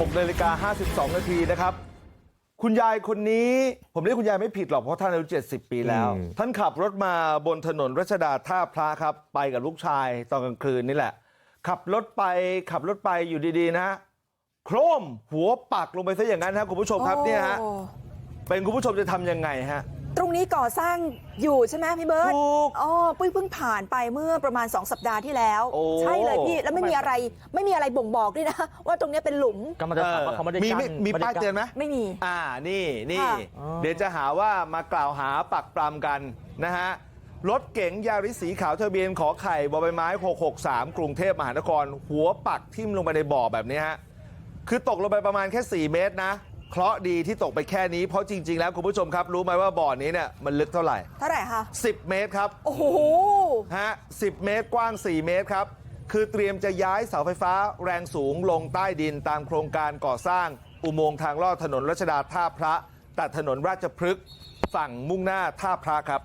6นาฬิกา52 นาทีนะครับ คุณยายคนนี้ผมเรียกคุณยายไม่ผิดหรอกเพราะท่านอายุ70 ปีแล้วอืมท่านขับรถมาบนถนนรัชดาท่าพระครับ ไปกับลูกชายตอนกลางคืนนี่แหละ ขับรถไปขับรถไปอยู่ดีๆนะโครมหัวปักลงไปซะอย่างนั้นครับคุณผู้ชมครับเนี่ยฮะโอ้เป็นคุณผู้ชมจะทำยังไงฮะ ตรงนี้ก่อสร้างอยู่ใช่ไหมพี่เบิร์ตถูกอ๋อปุ้ยเพิ่งผ่านไปเมื่อประมาณ 2 สัปดาห์ที่แล้วโอ้ใช่เลยพี่ แล้วไม่มีอะไรไม่มีอะไรบ่งบอกด้วยนะ ว่าตรงเนี้ยเป็นหลุมก็มันจะถามว่าเขาไม่ได้มีกั้นมีมีไได้ป้ายกั้เตือนไหมไม่มี อ่านี่นี่ค่ะอ๋อเดี๋ยวจะหาว่ามากล่าวหาปักปรำกันนะฮะรถเก๋งยาริสสีขาวทะเบียนขอไข่บอใบไม้ 663 กรุงเทพมหานคร หัวปักทิ่มลงไปในบ่อแบบนี้ฮะคือตกลงไปประมาณแค่ 4 เมตรนะ เคราะห์ดีที่ตกไปแค่นี้เพราะจริงๆแล้วคุณผู้ชมครับรู้ไหมว่าบ่อนี้เนี่ยมันลึกเท่าไหร่เท่าไหร่คะ10 เมตรครับ โอ้โหฮะ10เมตรกว้าง 4 เมตรครับ คือเตรียมจะย้ายเสาไฟฟ้าแรงสูงลงใต้ดินตามโครงการก่อสร้าง อุโมงค์ทางลอดถนนรัชดาท่าพระตัดถนนราชพฤกษ์ฝั่งมุ่งหน้าท่าพระครับ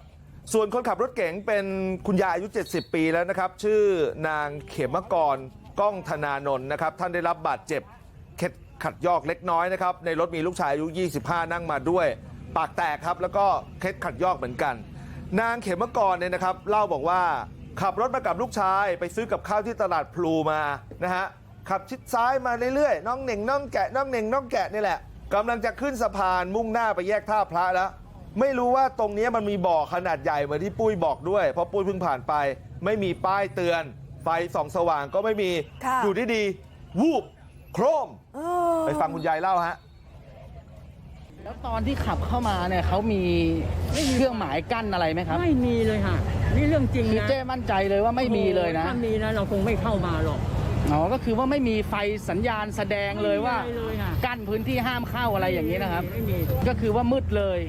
ส่วนคนขับรถเก๋งเป็นคุณยายอายุ 70 ปีแล้วนะครับ ชื่อนางเขมกรก้องธนานนท์นะครับ ท่านได้รับบาดเจ็บเข็ดขัดยอกเล็กน้อยนะครับในรถมีลูกชายอายุ25นั่งมาด้วย ปากแตกครับแล้วก็เคล็ดขัดยอกเหมือนกัน นางเขมกรเนี่ยนะครับเล่าบอกว่าขับรถมากับลูกชาย ไปซื้อกับข้าวที่ตลาดพลูมานะฮะขับชิดซ้ายมาเรื่อยๆน้องเหน่งน้องแกะน้องเหน่งน้องแกะนี่แหละกำลังจะขึ้นสะพานมุ่งหน้าไปแยกท่าพระแล้ว ไม่รู้ว่าตรงนี้มันมีบ่อขนาดใหญ่เหมือนที่ปุ้ยบอกด้วย เพราะปุ้ยเพิ่งผ่านไป ไม่มีป้ายเตือน ไฟส่องสว่างก็ไม่มีค่ะอยู่ดีๆวูบ โครมเออไปฟังคุณยายเล่าฮะแล้วตอนที่ขับเข้ามาเนี่ยเขามีเครื่องหมายกั้นอะไรไหมครับ ไม่มีเลยค่ะนี่เรื่องจริงคือนะเจ้มั่นใจเลยว่าไม่มีเลยนะถ้ามีนะเราคงไม่เข้ามาหรอกอ๋อก็คือว่าไม่มีไฟสัญญาณแสดงเลยว่าไม่มีอะไรเลยค่ะกั้นพื้นที่ห้ามเข้าอะไรอย่างนี้นะครับไม่มีก็คือว่ามืดเลย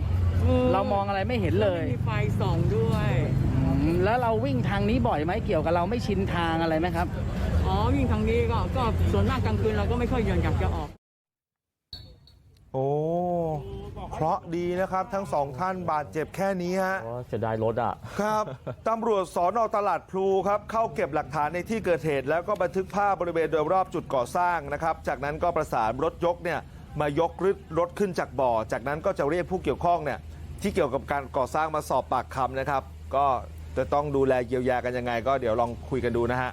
เรามองอะไรไม่เห็นเลยไม่มีไฟส่องด้วยอืมแล้วเราวิ่งทางนี้บ่อยไหมเกี่ยวกับเราไม่ชินทางอะไรไหมครับ อ๋อวิ่งทางนี้ก็ก็ส่วนมากกลางคืนเราก็ไม่ค่อยอยากจะออก โอ้เคราะห์ดีนะครับ ทั้งสองท่านบาดเจ็บแค่นี้ฮะเพราะว่าเสียดายรถอะ ครับ ตำรวจสอนอตลาดพลูครับ เข้าเก็บหลักฐานในที่เกิดเหตุ แล้วก็บันทึกภาพบริเวณโดยรอบจุดก่อสร้างนะครับ จากนั้นก็ประสานรถยกเนี่ยมายกรถขึ้นจากบ่อ จากนั้นก็จะเรียกผู้เกี่ยวข้องเนี่ยที่เกี่ยวกับการก่อสร้างมาสอบปากคำนะครับ ก็จะต้องดูแลเยียวยากันยังไง ก็เดี๋ยวลองคุยกันดูนะฮะ